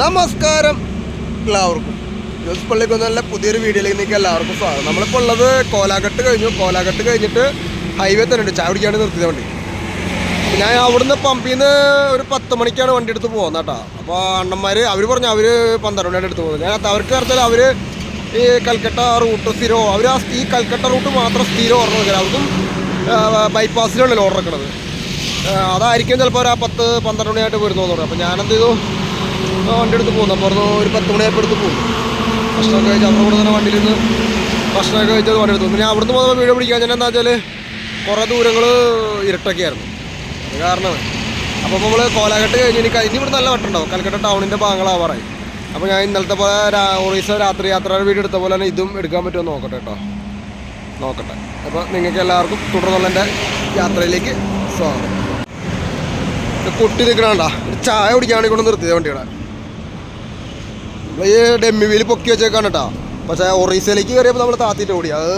നമസ്കാരം എല്ലാവർക്കും. ജോസ് പള്ളിക്കൊന്നല്ല പുതിയൊരു വീഡിയോയിലേക്ക് നിങ്ങൾക്ക് എല്ലാവർക്കും സ്വാഗതം. നമ്മളിപ്പോൾ ഉള്ളത് കോലാഘട്ട് കഴിഞ്ഞു. കോലാഘട്ട് കഴിഞ്ഞിട്ട് ഹൈവേ തന്നെ ഉണ്ട്. ചായ കുടിക്കാണ്ട് നിർത്തിയത് വണ്ടി. ഞാൻ അവിടുന്ന് പമ്പിൽ നിന്ന് ഒരു പത്ത് മണിക്കാണ് വണ്ടി എടുത്ത് പോകുന്നത് കേട്ടോ. അപ്പോൾ അണ്ണന്മാർ അവർ പറഞ്ഞു അവർ പന്ത്രണ്ട് മണിയാണ് എടുത്ത് പോകുന്നത് ഞാൻ അവർക്ക് പറഞ്ഞാൽ അവർ ഈ കൽക്കട്ട റൂട്ട് സ്ഥിരമോ അവർ ആ ഈ കൽക്കട്ട റൂട്ട് മാത്രം സ്ഥിരം ഓർഡർ വെക്കുക അവർക്കും ബൈപ്പാസിലാണല്ലോ ഓർഡർ വെക്കണത് അതായിരിക്കും ചിലപ്പോൾ ഒരു ആ പത്ത് പന്ത്രണ്ട് മണിയായിട്ട് വരുന്നു തോന്നുന്നു. അപ്പോൾ ഞാനെന്ത് ചെയ്തു? വണ്ടി എടുത്ത് പോകുന്നു. അപ്പോൾ പറഞ്ഞു ഒരു പത്ത് മണിയായപ്പോൾ എടുത്ത് പോകും ഭക്ഷണമൊക്കെ കഴിച്ച് അവിടെ കൂടെ തന്നെ വണ്ടിയിൽ നിന്ന് ഭക്ഷണമൊക്കെ കഴിച്ചത് വണ്ടി എടുത്തു. പിന്നെ അവിടുന്ന് പോകുമ്പോൾ വീഡിയോ പിടിക്കാൻ ഞാൻ എന്താ വെച്ചാൽ കുറേ ദൂരങ്ങൾ ഇരട്ടൊക്കെയായിരുന്നു. അത് കാരണം അപ്പോൾ നമ്മൾ കോലാഘട്ട് കഴിഞ്ഞ് എനിക്ക് ഇനി ഇവിടെ നല്ല വട്ടുണ്ടാവും കൽക്കട്ട ടൗണിന്റെ ഭാഗങ്ങളാവാറായി. അപ്പോൾ ഞാൻ ഇന്നലത്തെ പോലെ ഒറീസ രാത്രി യാത്ര വീഡിയോ എടുത്ത പോലെ തന്നെ ഇതും എടുക്കാൻ പറ്റുമോ നോക്കട്ടെ കേട്ടോ നോക്കട്ടെ. അപ്പോൾ നിങ്ങൾക്ക് എല്ലാവർക്കും തുടർന്നുള്ള എന്റെ യാത്രയിലേക്ക് സ്വാഗതം. പൊട്ടി നിൽക്കണണ്ട ഒരു ചായ കുടിക്കാണെങ്കിൽ കൊണ്ട് നിർത്തിയത് വണ്ടിയുടെ. ഈ ഡെമ്മി വീൽ പൊക്കി വെച്ചേക്കാണ് കേട്ടോ. പക്ഷേ ഒറീസയിലേക്ക് കയറിയപ്പോൾ നമ്മൾ താത്തിട്ട് ഓടി. അത്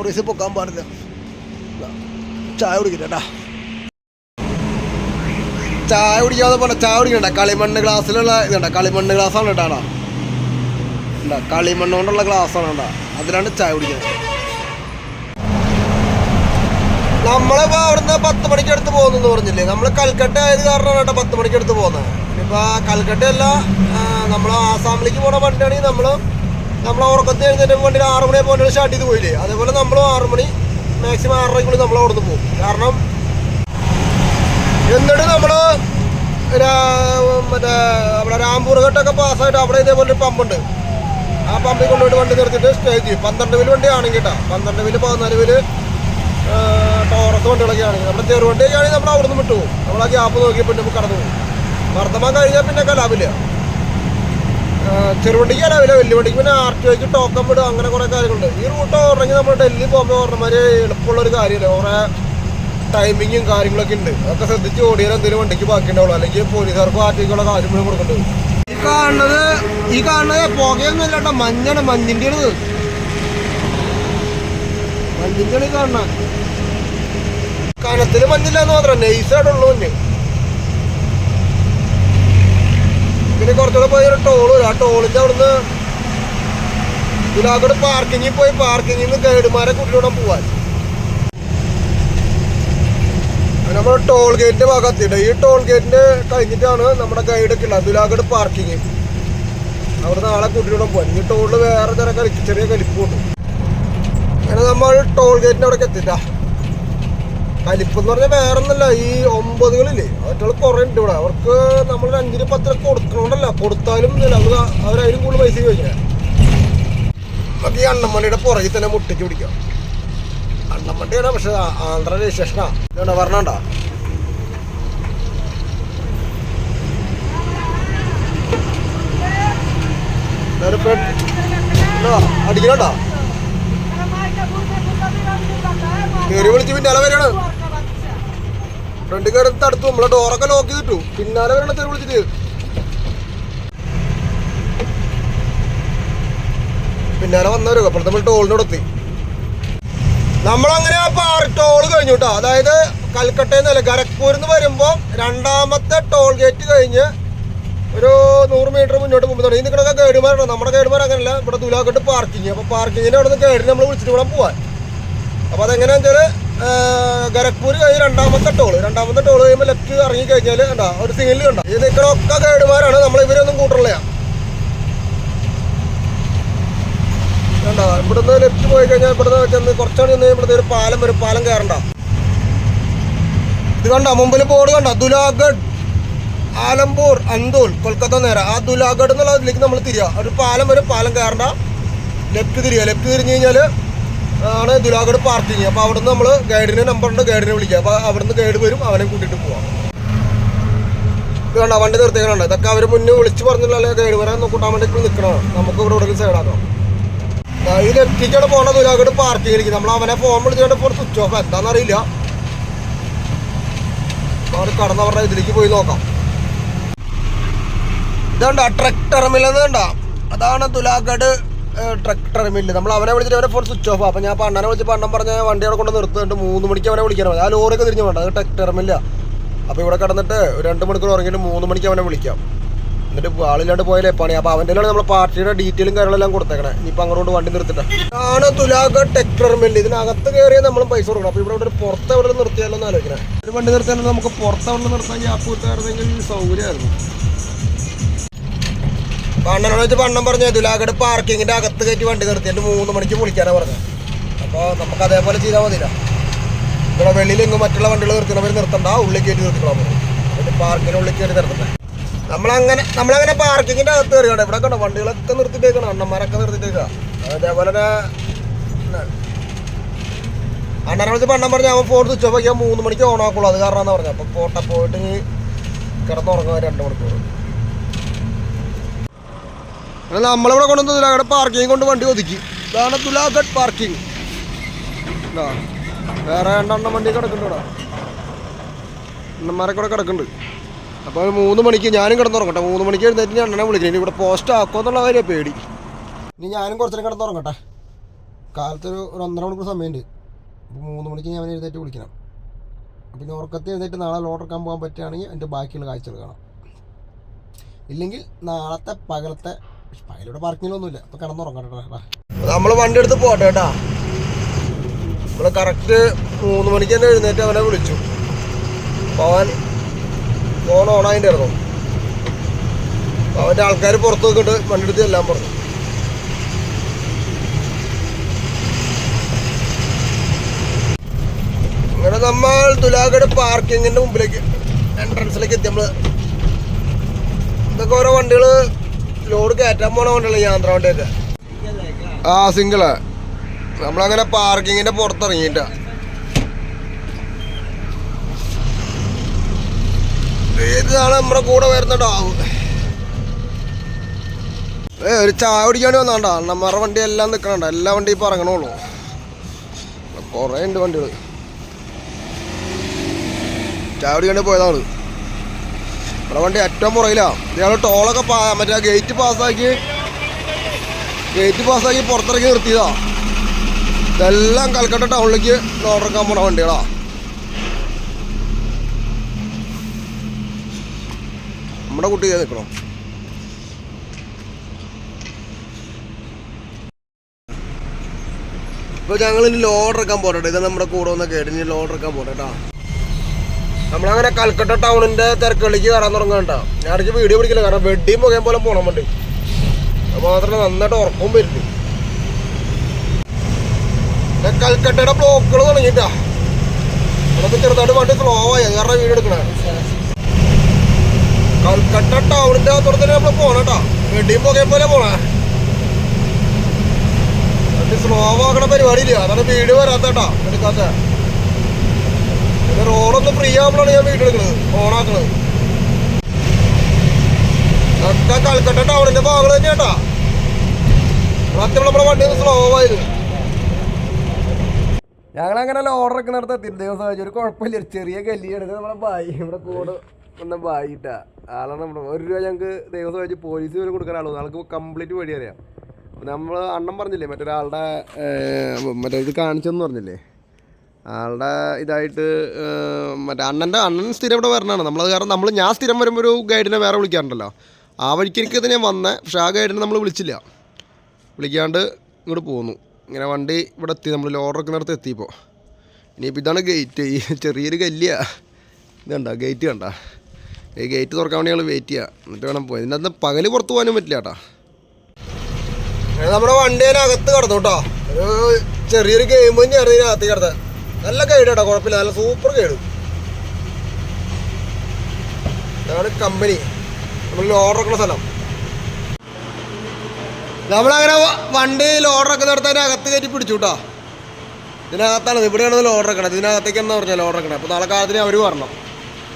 ഒറീസ പൊക്കാൻ പാടില്ല. ചായ കുടിക്കില്ല ചായ കുടിക്കാതെ പറഞ്ഞ ചായ കുടിക്കണ്ട. കളിമണ്ണ് ഗ്ലാസ്സിലുള്ള ഇതുണ്ട? കളിമണ്ണ് ഗ്ലാസ്സാണ് കേട്ടാടാ ഉണ്ടാ? കളിമണ്ണ് കൊണ്ടുള്ള ഗ്ലാസ്സാണ് കേട്ടാ. അതിലാണ് ചായ കുടിക്കുന്നത്. നമ്മളിപ്പോ അവിടുന്ന് പത്ത് മണിക്ക് അടുത്ത് പോകുന്നു പറഞ്ഞില്ലേ? നമ്മൾ കൽക്കട്ട ആയത് കാരണമാണ് കേട്ടോ പത്ത് മണിക്ക് അടുത്ത് പോകുന്നത്. ഇപ്പൊ കൽക്കട്ട അല്ല നമ്മൾ ആസാമിലേക്ക് പോണ വണ്ടിയാണെങ്കിൽ നമ്മൾ നമ്മൾ ഉറക്കത്തിൽ എഴുന്നേറ്റ് വണ്ടിയിൽ ആറ് മണി പോകേണ്ട സ്റ്റാർട്ട് ചെയ്ത് പോയില്ലേ? അതേപോലെ നമ്മളും ആറ് മണി മാക്സിമം ആറരയ്ക്കുള്ളിൽ നമ്മൾ അവിടെ നിന്ന് പോകും. കാരണം എന്നിട്ട് നമ്മൾ മറ്റേ അവിടെ രാംപൂർ ഘട്ടമൊക്കെ പാസ്സായിട്ട് അവിടെ ഇതേപോലെ ഒരു പമ്പുണ്ട് ആ പമ്പിൽ കൊണ്ടുപോയിട്ട് വണ്ടി നിർത്തിയിട്ട് സ്റ്റേ ചെയ്യും. പന്ത്രണ്ട് വിൽ വണ്ടി ആണെങ്കിൽ കേട്ടോ പന്ത്രണ്ട് വിൽ പതിനാല് വിൽ ടോറസ് വണ്ടികളൊക്കെ ആണെങ്കിൽ. നമ്മുടെ ചെറുവണ്ടിയൊക്കെ ആണെങ്കിൽ നമ്മൾ അവിടെ നിന്ന് വിട്ടു നമ്മൾ ആ ഗ്യാപ്പ് നോക്കി പിന്നെ നമുക്ക് കടന്നു പോകും. വർദ്ധമാൻ കഴിഞ്ഞാൽ പിന്നെ കലാവില്ല ചെറുവണ്ടിക്ക് അല്ല വണ്ടിക്ക് പിന്നെ ആർ ടി ഒക്ക് ടോക്കൺ വിടുക അങ്ങനെ കുറേ കാര്യങ്ങളുണ്ട്. ഈ റൂട്ട് ഓർണമെങ്കിൽ നമ്മൾ ഡൽഹി പോകുമ്പോൾ പറഞ്ഞമാര് എളുപ്പമുള്ള ഒരു കാര്യമില്ല. കുറേ ടൈമിങ്ങും കാര്യങ്ങളൊക്കെ ഉണ്ട്. അതൊക്കെ ശ്രദ്ധിച്ച് ഓടിയാൽ എന്തെങ്കിലും വണ്ടിക്ക് ബാക്കി ഉണ്ടാവുള്ളൂ. അല്ലെങ്കിൽ പോലീസുകാർക്ക് ആർട്ടിക്കുള്ള കാര്യം മുഴുവൻ കൊടുക്കേണ്ടത് ഈ കാണുന്നത് ഈ കാണുന്നത് പുകയൊന്നും ഇല്ല കേട്ടോ. മഞ്ഞാണ്. മഞ്ഞിന്റെ ആണ് മഞ്ഞിന്റെ ആണ് കാണുന്നത്. കനത്തിൽ മഞ്ഞില്ല എന്ന് മാത്രം നൈസായിട്ടുള്ളൂ മഞ്ഞ്. പിന്നെ കുറച്ചുകൂടെ പോയി ഒരു ടോൾ വരും. ആ ടോളിന്റെ അവിടുന്ന് ഇതിലാകോട് പാർക്കിങ്ങിൽ പോയി. പാർക്കിങ്ങിൽ നിന്ന് ഗൈഡുമാരെ കൂട്ടിലൂടെ പോവാൻ. നമ്മൾ ടോൾ ഗേറ്റിന്റെ ഭാഗത്തിട്ട് ഈ ടോൾ ഗേറ്റിന്റെ കഴിഞ്ഞിട്ടാണ് നമ്മുടെ ഗൈഡ് ഒക്കെ ഉള്ളത്. അതിലാകട് പാർക്കിങ് അവിടെ നാളെ കൂട്ടിലൂടെ പോകാൻ ഈ ടോളിൽ വേറെ ചില കളിക്ക് ചെറിയ കലിപ്പുണ്ട് അങ്ങനെ നമ്മൾ ടോൾ ഗേറ്റിന്റെ അവിടെ എത്തിട്ടാ കലിപ്പ് എന്ന് പറഞ്ഞാൽ വേറെ ഒന്നല്ല ഈ ഒമ്പതുകളില്ലേ അവറ്റുകൾ കുറേ ഉണ്ട് ഇവിടെ. അവർക്ക് നമ്മൾ അഞ്ചിന് പത്ര കൊടുക്കണോണ്ടല്ല കൊടുത്താലും അവർ അവരതിലും കൂടുതൽ പൈസ ചോദിക്കുക നമുക്ക് ഈ അണ്ണമ്മണിയുടെ പുറകിൽ തന്നെ മുട്ടിക്ക് പിടിക്കാം. അണ്ണമ്മണ്ടിയാണ് പക്ഷെ ആന്ധ്ര രജിസ്ട്രേഷനാ. ഇതാണ് പറഞ്ഞണ്ട അടിക്കണോ കയറി വിളിച്ച് പിന്നാലെ വരാണ് ഫ്രണ്ട് കയറി തടുത്തു നമ്മളെ ഡോറൊക്കെ ലോക്ക് ചെയ്തിട്ടു. പിന്നാലെ വരണ തെറി വിളിച്ചിട്ട്. പിന്നാലെ വന്നവരും അപ്പോഴത്തെ നമ്മൾ ടോളിനോടെത്തി നമ്മളങ്ങനെ ആ പാർ ടോൾ കഴിഞ്ഞു കേട്ടോ അതായത് കൽക്കട്ടയിൽ നിന്നല്ല ഗരക്പൂരിൽ നിന്ന് വരുമ്പോൾ രണ്ടാമത്തെ ടോൾ ഗേറ്റ് കഴിഞ്ഞ് ഒരു നൂറ് മീറ്റർ മുന്നോട്ട് പോകുമ്പോൾ ഈ നിൽക്കണൊക്കെ ഗൈഡുമാരാണ് നമ്മുടെ ഗൈഡുമാർ അങ്ങനെയല്ല ഇവിടെ തുലാക്കട്ട് പാർക്കിങ് അപ്പൊ പാർക്കിങ്ങിന്റെ അവിടെ നിന്ന് ഗൈഡിനെ നമ്മൾ വിളിച്ചിട്ട് വേണം പോവാൻ. അപ്പോൾ അതെങ്ങനെയാണെന്ന് വെച്ചാൽ ഗരക്പൂർ കഴിഞ്ഞ് രണ്ടാമത്തെ ടോൾ രണ്ടാമത്തെ ടോൾ കഴിയുമ്പോൾ ലെഫ്റ്റ് ഇറങ്ങി കഴിഞ്ഞാൽ കണ്ടാ ഒരു സിഗ്നൽ കണ്ട? ഇത് നിൽക്കണമൊക്കെ ഗൈഡുമാരാണ് നമ്മൾ ഇവരൊന്നും കൂട്ടുള്ളയാ കണ്ടോ? ഇവിടുന്ന് ലെഫ്റ്റ് പോയി കഴിഞ്ഞാൽ ഇവിടുന്ന് ചെന്ന് കുറച്ചാണ് ചെന്ന് ഇവിടുന്ന് ഒരു പാലം വരും പാലം കയറണ്ട ഇത് കണ്ട? മുമ്പിൽ ബോർഡ് കണ്ട? ദുലാഗഡ് ആലംപൂർ അന്തൂൽ കൊൽക്കത്ത നേരെ. ആ ദുലാഗഡ് എന്നുള്ള അതിലേക്ക് നമ്മൾ തിരിയുക ഒരു പാലം വരും പാലം കയറണ്ട ലെഫ്റ്റ് തിരിയുക ലെഫ്റ്റ് തിരിഞ്ഞു കഴിഞ്ഞാൽ ആണ് ദുലാഗഡ് പാർക്കിങ്. അപ്പോൾ നിന്ന് നമ്മൾ നമ്പർ ഉണ്ട് ഗൈഡിനെ വിളിക്കുക അപ്പോൾ അവിടുന്ന് ഗൈഡ് വരും അവനെ കൂട്ടിയിട്ട് പോവാം. വേണ്ട വണ്ടി നിർത്തിക്കണുണ്ട് ഇതൊക്കെ അവർ മുന്നേ വിളിച്ച് പറഞ്ഞില്ലല്ലോ ഗൈഡ്. വരാൻ കൂട്ടാൻ വേണ്ടി നിൽക്കണം നമുക്ക് ഇവിടെ ഉടനെ സൈഡാക്കാം ഇത് എത്തിക്കാണ് പോണ പാർക്കിങ് പാർക്കിങ്ങിലേക്ക് നമ്മൾ അവനെ ഫോൺ വിളിച്ചുകൊണ്ട് ഇപ്പോൾ സ്വിച്ച് ഓഫ് എന്താണെന്നറിയില്ല. അവർ കടന്നവരുടെ ഇതിലേക്ക് പോയി നോക്കാം. ഇതുണ്ട ട്രക്ക് ടെർമിൽ വേണ്ട അതാണ് തുലാഗഡ് ട്രക്ക് ടെർമിൽ നമ്മൾ അവനെ വിളിച്ചിട്ട് അവനെ ഫോൺ സ്വിച്ച് ഓഫ് അപ്പം ഞാൻ പണ്ടനെ വിളിച്ച് പണ്ടം പറഞ്ഞ വണ്ടി അവിടെ കൊണ്ട് നിർത്തുന്നുണ്ട്. മൂന്ന് മണിക്ക് അവനെ വിളിക്കാൻ മതി ആ ലോറിയൊക്കെ തിരിഞ്ഞു വേണ്ട അത് ട്രക്ക് ടെർമില്ല അപ്പോൾ ഇവിടെ കിടന്നിട്ട് ഒരു രണ്ട് മണിക്കൂർ ഉറങ്ങിയിട്ട് മൂന്ന് മണിക്ക് അവനെ വിളിക്കാം. എന്നിട്ട് ആളില്ലാണ്ട് പോയാലേ പണി. അപ്പോൾ അവന്റെ നമ്മൾ പാർട്ടിയുടെ ഡീറ്റെയിലും കാര്യങ്ങളെല്ലാം കൊടുത്തേക്കണേ. ഇനിയിപ്പോൾ അങ്ങോട്ട് വണ്ടി നിർത്തിട്ടാ. ആണ് തുലാക ടെക് ടെർമിനൽ. ഇതിനകത്ത് കയറിയാൽ നമ്മൾ പൈസ കൊടുക്കണം. അപ്പോൾ ഇവിടെ ഇവിടെ പുറത്ത് എവിടെ നിർത്തിയാലോ എന്ന് ആലോചിക്കണം. ഒരു വണ്ടി നിർത്തിയാലും നമുക്ക് പുറത്ത് എവിടെ നിർത്താൻ ഗ്യാപ്പ് കൊടുത്തായിരുന്നെങ്കിൽ സൗകര്യമായിരുന്നു. പണ്ണനോട് വെച്ച് പണ്ണം പറഞ്ഞു തുലാഖയുടെ പാർക്കിങ്ങിന്റെ അകത്ത് കയറ്റി വണ്ടി നിർത്തി. എന്നിട്ട് മൂന്ന് മണിക്ക് വിളിക്കാനാ പറഞ്ഞത് അപ്പോൾ നമുക്ക് അതേപോലെ ചെയ്താൽ മതിയില്ല. ഇവിടെ വെളിയിൽ ഇങ്ങ് മറ്റുള്ള വണ്ടികൾ നിർത്തണവർ നിർത്തണ്ട ഉള്ളിൽ കയറ്റി നിർത്തിക്കണം എന്നിട്ട് പാർക്കിന് ഉള്ളിൽ കയറി നിർത്തണ്ടേ നമ്മളങ്ങനെ നമ്മളങ്ങനെ പാർക്കിങ്ങിന്റെ അകത്ത് കയറിയാണ് ഇവിടെ കണ്ടോ? വണ്ടികളൊക്കെ നിർത്തിട്ടേക്കണം അണ്ണന്മാരൊക്കെ നിർത്തിട്ടേക്കുക അതേപോലെ അണ്ണനെ വിളിച്ച് പണ്ണം പറഞ്ഞ അവൻ ഫോൺ സ്വിച്ച് ഓഫ് ആക്കിയാൽ മൂന്ന് മണിക്ക് ഓൺ ആക്കുള്ളൂ. അത് കാരണമാണെന്ന് പറഞ്ഞു. അപ്പോൾ പോട്ടെ പോയിട്ട് കിടന്നുറങ്ങുക രണ്ട് മണിക്കൂർ. അങ്ങനെ നമ്മളിവിടെ കൊണ്ടുവന്നത് അവിടെ പാർക്കിംഗ് കൊണ്ട് വണ്ടി ഒതുക്കി. ഇതാണ് തുലാഘട്ട് പാർക്കിംഗ് വേറെ രണ്ടെണ്ണം വണ്ടി കിടക്കുന്നുണ്ട് ഇവിടെ കൂടെ കിടക്കുന്നുണ്ട്. അപ്പോൾ മൂന്ന് മണിക്ക് ഞാനും കിടന്നുറങ്ങട്ടെ മൂന്ന് മണിക്ക് എഴുന്നേറ്റ് ഞാൻ അണ്ണനെ വിളിക്കണം. ഇനി ഇവിടെ പോസ്റ്റ് ആക്കുമോ എന്നുള്ള കാര്യം പേടി. ഇനി ഞാനും കുറച്ചു നേരം കിടന്നുറങ്ങട്ടെ. കാലത്തൊരു ഒരു ഒന്നര മണിക്കൂർ സമയമുണ്ട്. അപ്പോൾ മൂന്ന് മണിക്ക് ഞാൻ എഴുന്നേറ്റ് വിളിക്കണം. പിന്നെ ഉറക്കത്തിൽ എഴുന്നേറ്റ് നാളെ ലോഡ് എടുക്കാൻ പോകാൻ പറ്റുകയാണെങ്കിൽ എന്റെ ബാക്കിയുള്ള കാഴ്ചകൾ കാണാം. ഇല്ലെങ്കിൽ നാളത്തെ പകലത്തെ പകലിവിടെ പാർക്കിങ്ങിലൊന്നുമില്ല അപ്പോൾ കിടന്നുറങ്ങട്ടെ നമ്മൾ വണ്ടി എടുത്ത് പോട്ടെ കേട്ടാ. നമ്മൾ കറക്റ്റ് മൂന്ന് മണിക്ക് തന്നെ എഴുന്നേറ്റ് അവനെ വിളിച്ചു. അവൻ ഫോൺ ഇറങ്ങും അപ്പോൾ അവന്റെ ആൾക്കാർ പുറത്ത് നോക്കിയിട്ട് വണ്ടി എടുത്ത് എല്ലാം പറഞ്ഞു. അങ്ങനെ നമ്മൾ തുലാഗഡ് പാർക്കിങ്ങിന്റെ മുമ്പിലേക്ക് എൻട്രൻസിലേക്ക് എത്തി നമ്മൾ. ഇതൊക്കെ ഓരോ വണ്ടികൾ ലോഡ് കയറ്റാൻ പോണ വണ്ടികൾ യാന്ത്ര വണ്ടിയൊക്കെ ആ സിംഗിൾ നമ്മളങ്ങനെ പാർക്കിങ്ങിന്റെ പുറത്തിറങ്ങിയിട്ട. ഏതാണ് നമ്മുടെ കൂടെ വരുന്ന ഡാവ്. ഏ ഒരു ചായ കുടിക്കാണ്ട് വന്നാണ്ട. അണ്ണന്മാരുടെ വണ്ടി എല്ലാം നിൽക്കണണ്ട എല്ലാ വണ്ടി ഇപ്പൊ ഇറങ്ങണുള്ളൂ. കുറേ ഉണ്ട് വണ്ടികൾ ചായ കുടിക്കാണ്ട് പോയതാണ്. ഇവിടെ വണ്ടി ഏറ്റവും പുറകിലാണ് ഇയാൾ ടോളൊക്കെ മറ്റേ ഗേറ്റ് പാസ്സാക്കി ഗേറ്റ് പാസ്സാക്കി പുറത്തിറക്കി നിർത്തിയതാ. ഇതെല്ലാം കൽക്കട്ട ടൗണിലേക്ക് നോട്ടിറക്കാൻ പോണ വണ്ടികളാ. നമ്മുടെ കുട്ടി നിൽക്കണം ഇപ്പൊ ഞങ്ങൾ ഇനി ലോഡ് ഇറക്കാൻ പോട്ടെ ഇത് നമ്മുടെ കൂടെ വന്ന കേട്ട് ഇനി ലോഡ് ഇറക്കാൻ പോട്ടെ കേട്ടോ നമ്മളങ്ങനെ കൽക്കട്ട ടൗണിന്റെ തിരക്കുകളിലേക്ക് കയറാൻ തുടങ്ങണ്ട ഞാൻ ഇടയ്ക്ക് വീഡിയോ പിടിക്കില്ല കാരണം വെടിയും പുകയും പോലെ പോകണം വേണ്ടി അത് മാത്രമല്ല നന്നായിട്ട് ഉറക്കവും വരുന്നു കൽക്കട്ടയുടെ ബ്ലോക്കുകൾ തുടങ്ങിട്ടാ ഇവിടെ ചെറുതായിട്ട് വണ്ടി സ്ലോ ആയി. അത് കാരണം വീഡിയോ എടുക്കണേ. കൽക്കട്ട ടൗണിന്റെ അകത്തോടെ തന്നെ നമ്മൾ പോണേട്ടാ വെഡിയും പുകയും പോലെ പോണേ. വണ്ടി സ്ലോ പരിപാടി പരിപാടിയില്ല. അതാണ് വീഡിയോ വരാത്തേട്ടാ എടുക്കാത്ത. റോഡൊന്ന് ഫ്രീ ആകുമ്പോഴാണ് ഞാൻ വീഡിയോ എടുക്കുന്നത് ഒക്കെ കൽക്കട്ട ടൗണിന്റെ ഭാഗങ്ങൾ തന്നെയാട്ടാ. സത്യം നമ്മളെ വണ്ടി ഒന്ന് സ്ലോ ആയത്. ഞങ്ങളങ്ങനെ ഓർഡർ ഒക്കെ നടത്താൻ എത്തി ദിവസം ഒരു കുഴപ്പമില്ല. ഒരു ചെറിയ കല്ലിയാണ് ഇത് നമ്മളെ ബായി ഇവിടെ കൂടെ വന്ന ബായിട്ടാ ആളാണ് നമ്മുടെ ഒരു രൂപ ഞങ്ങൾക്ക് ദിവസം വെച്ച് പോലീസ് പോലും കൊടുക്കാനാളൂ ആൾക്ക് കംപ്ലീറ്റ് വഴി അറിയാം. നമ്മൾ അണ്ണം പറഞ്ഞില്ലേ? മറ്റൊരാളുടെ മറ്റേ ഇത് കാണിച്ചെന്ന് പറഞ്ഞില്ലേ? ആളുടെ ഇതായിട്ട് മറ്റേ അണ്ണന്റെ അണ്ണൻ സ്ഥിരം ഇവിടെ വരണതാണ് നമ്മളത് കാരണം നമ്മൾ ഞാൻ സ്ഥിരം വരുമ്പോൾ ഒരു ഗൈഡിനെ വേറെ വിളിക്കാറുണ്ടല്ലോ. ആ വഴിക്ക് എനിക്ക് തന്നെ വന്നേ പക്ഷേ ആ ഗൈഡിനെ നമ്മൾ വിളിച്ചില്ല. വിളിക്കാണ്ട് ഇങ്ങോട്ട് പോന്നു. ഇങ്ങനെ വണ്ടി ഇവിടെ എത്തി നമ്മൾ ലോഡറൊക്കെ നടത്ത് എത്തിയപ്പോൾ ഇനിയിപ്പോൾ ഇതാണ് ഗേറ്റ്. ഈ ചെറിയൊരു കല്ല്യ ഇത് കണ്ട ഗേറ്റ് കണ്ട. ഈ ഗേറ്റ് തുറക്കാൻ വേണ്ടി ഞങ്ങൾ വെയിറ്റ് ചെയ്യുക എന്നിട്ട് വേണം പോയി. അകത്ത് പകൽ പുറത്ത് പോകാനും പറ്റില്ല കേട്ടോ. നമ്മുടെ വണ്ടി അതിനകത്ത് കിടന്നു കേട്ടോ. ഒരു ചെറിയൊരു ഗെയിം തന്നെയാണ് ഇതിനകത്ത് കിടന്നത്. നല്ല ഗൈഡ് കേട്ടോ കുഴപ്പമില്ല. നല്ല സൂപ്പർ ഗൈഡ് ഇതാണ് കമ്പനി നമ്മൾ ലോഡർ വെക്കുന്ന സ്ഥലം. നമ്മളങ്ങനെ വണ്ടി ലോഡർ ഒക്കെ നടത്താൻ അകത്ത് കയറ്റി പിടിച്ചു കേട്ടോ ഇതിനകത്താണ് ഇവിടെയാണ് ലോഡർ വെക്കണത്. ഇതിനകത്തേക്ക് എന്താ പറഞ്ഞാൽ ലോഡർ വെക്കണത്. അപ്പോൾ നാളെ കാലത്തിന് അവർ വരണം.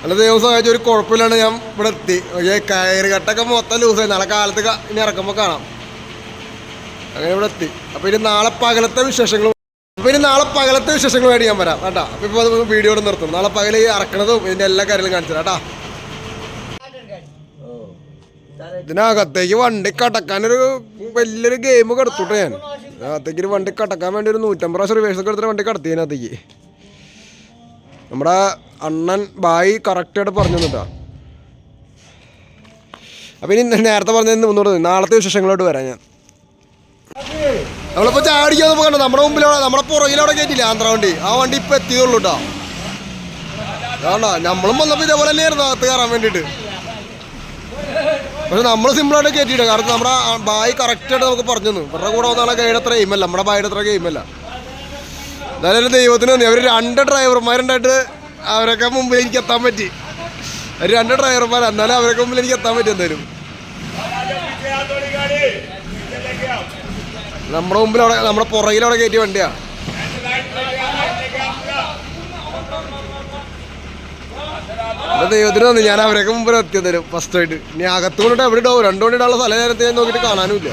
നല്ല ദിവസം കഴിച്ച ഒരു കുഴപ്പമില്ലാണ്ട് ഞാൻ ഇവിടെ എത്തി. പക്ഷേ കയറി കട്ടൊക്കെ മൊത്തം ലൂസായി നാളെ കാലത്ത് ഇനി ഇറക്കുമ്പോൾ കാണാം. അങ്ങനെ ഇവിടെ എത്തി. അപ്പോൾ ഇനി നാളെ പകലത്തെ വിശേഷങ്ങൾ അപ്പോൾ ഇനി നാളെ പകലത്തെ വിശേഷങ്ങൾ വേണ്ടി ഞാൻ വരാം. കേട്ടോ. അപ്പോൾ ഇപ്പോൾ വീഡിയോ നിർത്തും. നാളെ പകൽ ഈ ഇറക്കണതും ഇതിന്റെ എല്ലാ കാര്യങ്ങളും കാണിച്ചു കേട്ടോ. ഇതിനകത്തേക്ക് വണ്ടി കടക്കാനൊരു വലിയൊരു ഗെയിം കടത്തുട്ടോ ഞാൻ. അതിനകത്തേക്ക് ഒരു വണ്ടി കടക്കാൻ വേണ്ടി ഒരു നൂറ്റമ്പത് പ്രാവശ്യം റിവേഴ്സ് ഒക്കെ എടുത്തിട്ട് വണ്ടി കടത്തി അതിനകത്തേക്ക് നമ്മുടെ അണ്ണൻ ബായി കറക്റ്റായിട്ട് പറഞ്ഞു തന്നിട്ടാ. അപ്പം ഇനി നേരത്തെ പറഞ്ഞതിന് മുന്നോട്ട് നാളത്തെ വിശേഷങ്ങളോട് വരാം ഞാൻ. നമ്മളിപ്പോൾ ചാടിക്കാൻ നമുക്ക് കണ്ടോ നമ്മുടെ മുമ്പിലവിടെ നമ്മുടെ പുറകിലവിടെ കയറ്റില്ല ആന്ധ്ര വണ്ടി? ആ വണ്ടി ഇപ്പം എത്തിയതുള്ളൂ കേട്ടോ നമ്മളും വന്നപ്പോൾ ഇതേപോലെ തന്നെയായിരുന്നു അകത്ത് കയറാൻ വേണ്ടിയിട്ട്. പക്ഷെ നമ്മൾ സിമ്പിളായിട്ട് കയറ്റിയിട്ട് കാരണം നമ്മുടെ ബായ് കറക്റ്റായിട്ട് നമുക്ക് പറഞ്ഞു തന്നു. ഇവരുടെ കൂടെ വന്നാളെ ഗൈഡ് അത്ര ഗെയിമല്ല നമ്മുടെ ബായുടെ അത്ര ഗെയിമല്ല എന്തായാലും ദൈവത്തിന് തന്നെ അവർ രണ്ട് ഡ്രൈവർമാരുണ്ടായിട്ട് അവരൊക്കെ മുമ്പിൽ എനിക്ക് എത്താൻ പറ്റി. രണ്ട് ഡ്രൈവർമാർ എന്നാലും അവരൊക്കെ മുമ്പിൽ എനിക്ക് എത്താൻ പറ്റി എന്തായാലും. നമ്മുടെ മുമ്പിൽ അവിടെ നമ്മുടെ പുറകിൽ അവിടെ കയറ്റിയ വണ്ടിയാ. ദൈവത്തിന് തന്നെ ഞാൻ അവരൊക്കെ മുമ്പിൽ എത്തിയത്. ഫസ്റ്റ് ആയിട്ട്. ഇനി അകത്തുകൊണ്ടിട്ട് എവിടെ ഉണ്ടാവും രണ്ടു മണി ഇടാനുള്ള സ്ഥലം നേരത്തെ ഞാൻ നോക്കിയിട്ട് കാണാനും ഇല്ല